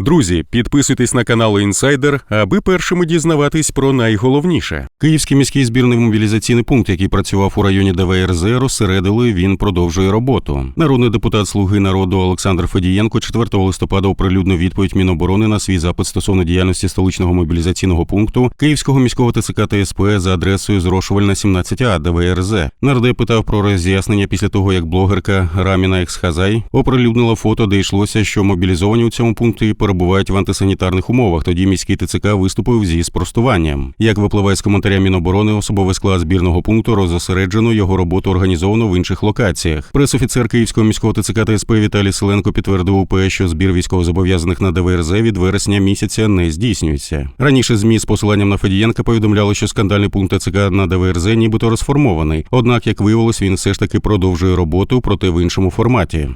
Друзі, підписуйтесь на канал Інсайдер, аби першими дізнаватись про найголовніше. Київський міський збірний мобілізаційний пункт, який працював у районі ДВРЗ, розсередили. Він продовжує роботу. Народний депутат Слуги народу Олександр Федієнко 4 листопада оприлюднив відповідь Міноборони на свій запит стосовно діяльності столичного мобілізаційного пункту Київського міського ТЦК та СП за адресою Зрошувальна 17А ДВРЗ. Нардеп питав про роз'яснення після того, як блогерка Раміна Ексхазай оприлюднила фото, де йшлося, що мобілізовані у цьому пункті перебувають в антисанітарних умовах. Тоді міський ТЦК виступив зі спростуванням. Як випливає з коментаря Міноборони, особовий склад збірного пункту розосереджено, його роботу організовано в інших локаціях. Пресофіцер Київського міського ТЦК та СП Віталій Селенко підтвердив УП, що збір військовозобов'язаних на ДВРЗ від вересня місяця не здійснюється. Раніше ЗМІ з посиланням на Федієнка повідомляли, що скандальний пункт ТЦК на ДВРЗ нібито розформований. Однак, як виявилось, він все ж таки продовжує роботу, проте в іншому форматі.